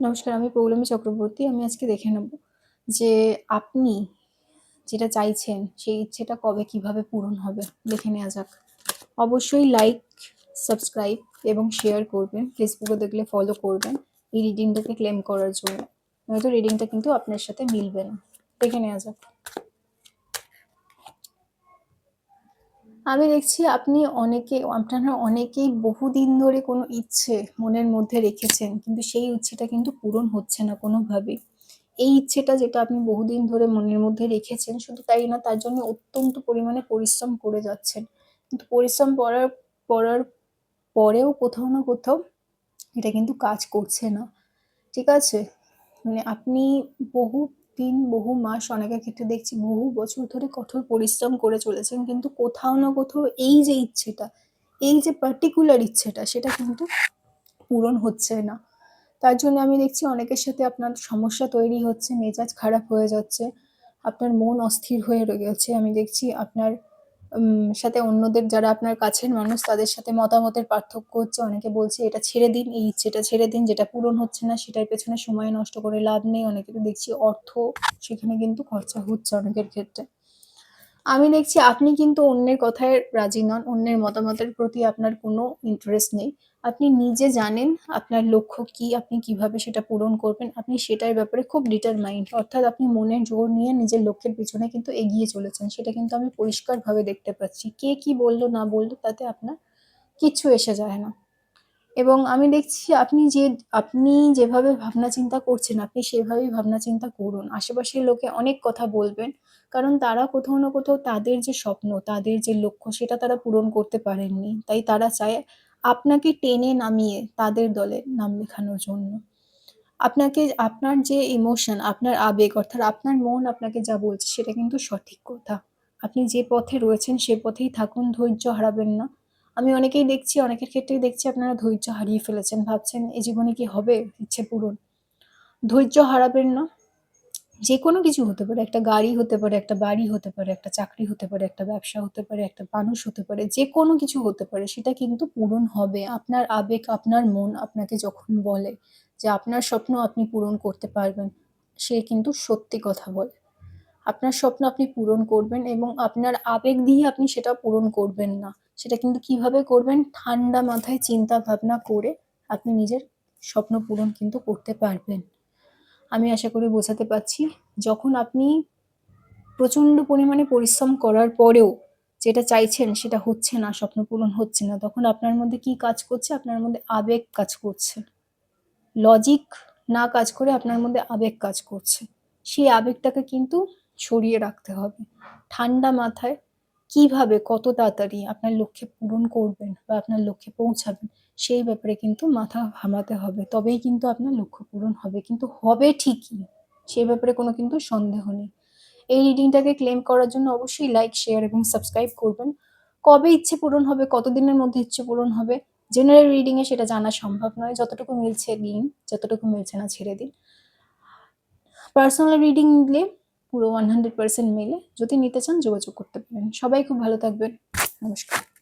নমস্কার, আমি পৌলমী চক্রবর্তী। আমি আজকে দেখে নেব যে আপনি যেটা চাইছেন, সেই ইচ্ছেটা কবে কীভাবে পূরণ হবে? দেখে নেওয়া যাক। অবশ্যই লাইক, সাবস্ক্রাইব এবং শেয়ার করবেন। ফেসবুকে দেখলে ফলো করবেন এই রিডিংটাকে ক্লেম করার জন্য। নয়তো রিডিংটা কিন্তু আপনার সাথে মিলবে না। দেখে নেওয়া যাক। আমি দেখছি আপনি অনেকে, আপনারা অনেকেই বহুদিন ধরে কোনো ইচ্ছে মনের মধ্যে রেখেছেন, কিন্তু সেই ইচ্ছেটা কিন্তু পূরণ হচ্ছে না কোনোভাবেই এই ইচ্ছেটা যেটা আপনি বহুদিন ধরে মনের মধ্যে রেখেছেন, শুধু তাই না, তার জন্য অত্যন্ত পরিমাণে পরিশ্রম করে যাচ্ছেন। কিন্তু পরিশ্রম করার করার পরেও কোথাও না কোথাও এটা কিন্তু কাজ করছে না। ঠিক আছে? মানে আপনি বহু দিন বহু মাস অনেকের ক্ষেত্রে দেখছি বহু বছর ধরে কঠোর পরিশ্রম করে চলেছেন, কিন্তু কোথাও না কোথাও এই যে ইচ্ছেটা, এই যে পার্টিকুলার ইচ্ছেটা, সেটা কিন্তু পূরণ হচ্ছে না। তার জন্য আমি দেখছি অনেকের সাথে আপনার সমস্যা তৈরি হচ্ছে, মেজাজ খারাপ হয়ে যাচ্ছে, আপনার মন অস্থির হয়ে রয়েছে। আমি দেখছি আপনার সাথে অন্যদের যারা আপনার কাছের মানুষ, তাদের সাথে মতামতের পার্থক্য হচ্ছে। অনেকে বলছে, এটা ছেড়ে দিন, এই ইচ্ছেটা ছেড়ে দিন, যেটা পূরণ হচ্ছে না, সেটার পেছনে সময় নষ্ট করে লাভ নেই। অনেকে তো দেখছি অর্থ, সেখানে কিন্তু খরচা হচ্ছে অনেকের ক্ষেত্রে। আমি দেখছি আপনি কিন্তু অন্যের কথায় রাজি নন, অন্যের মতামতের প্রতি আপনার কোনো ইন্টারেস্ট নেই। আপনি নিজে জানেন আপনার লক্ষ্য কি, আপনি কীভাবে সেটা পূরণ করবেন, আপনি সেটার ব্যাপারে খুব ডিটারমাইন্ড অর্থাৎ আপনি মনের জোর নিয়ে নিজের লক্ষ্যের পিছনে কিন্তু এগিয়ে চলেছেন, সেটা কিন্তু আমি পরিষ্কারভাবে দেখতে পাচ্ছি। কে কি বলল, না বলল, তাতে আপনার কিচ্ছু এসে যায় না। এবং আমি দেখছি আপনি যে, আপনি যেভাবে ভাবনা চিন্তা করছেন, আপনি সেভাবেই ভাবনা চিন্তা করুন। আশেপাশের লোকে অনেক কথা বলবেন কারণ তারা কোথাও না কোথাও তাদের যে স্বপ্ন, তাদের যে লক্ষ্য, সেটা তারা পূরণ করতে পারেননি। তাই তারা চায় আপনাকে টেনে নামিয়ে তাদের দলে নাম লেখানোর জন্য। আপনাকে, আপনার যে ইমোশন আপনার আবেগ, অর্থাৎ আপনার মন আপনাকে যা বলছে, সেটা কিন্তু সঠিক কথা। আপনি যে পথে রয়েছেন, সে পথেই থাকুন, ধৈর্য হারাবেন না। আমি অনেকেই দেখছি, অনেকের ক্ষেত্রেই দেখছি আপনারা ধৈর্য হারিয়ে ফেলেছেন, ভাবছেন এই জীবনে কি হবে? ইচ্ছে পূরণ। ধৈর্য হারাবেন না। যে কোনো কিছু হতে পারে, একটা গাড়ি হতে পারে, একটা বাড়ি হতে পারে, একটা চাকরি হতে পারে, একটা ব্যবসা হতে পারে, একটা মানুষ হতে পারে যে কোনো কিছু হতে পারে, সেটা কিন্তু পূরণ হবে। আপনার আবেগ, আপনার মন আপনাকে যখন বলে যে আপনার স্বপ্ন আপনি পূরণ করতে পারবেন, সে কিন্তু সত্যি কথা বলে। আপনার স্বপ্ন আপনি পূরণ করবেন এবং আপনার আবেগ দিয়ে আপনি সেটা পূরণ করবেন না। সেটা কিন্তু কীভাবে করবেন? ঠান্ডা মাথায় চিন্তা ভাবনা করে আপনি নিজের স্বপ্ন পূরণ কিন্তু করতে পারবেন। আমি আশা করি বোঝাতে পারছি, যখন আপনি প্রচণ্ড পরিমাণে পরিশ্রম করার পরেও যেটা চাইছেন সেটা হচ্ছে না, স্বপ্ন পূরণ হচ্ছে না, তখন আপনার মধ্যে কি কাজ করছে? আপনার মধ্যে আবেগ কাজ করছে। লজিক না কাজ করে আপনার মধ্যে আবেগ কাজ করছে। সেই আবেগটাকে কিন্তু সরিয়ে রাখতে হবে। ঠান্ডা মাথায় কীভাবে কত তাড়াতাড়ি আপনার লক্ষ্যে পূরণ করবেন বা আপনার লক্ষ্যে পৌঁছাবেন সেই ব্যাপারে কিন্তু মাথা ঘামাতে হবে। তবেই কিন্তু আপনার লক্ষ্য পূরণ হবে। কিন্তু হবে ঠিকই। সে ব্যাপারে কোনো কিন্তু সন্দেহ নেই। এই রিডিংটাকে ক্লেম করার জন্য অবশ্যই লাইক শেয়ার এবং সাবস্ক্রাইব করবেন। কবে ইচ্ছে পূরণ হবে, কতদিনের মধ্যে ইচ্ছে পূরণ হবে জেনারেল রিডিংয়ে সেটা জানা সম্ভব নয়। যতটুকু মিলছে দিন, যতটুকু মিলছে না ছেড়ে দিন। পার্সোনাল রিডিং নিলে পুরো ওয়ান হান্ড্রেড পার্সেন্ট মেলে। যদি নিতে চান যোগাযোগ করতে পারেন। সবাই খুব ভালো থাকবেন। নমস্কার।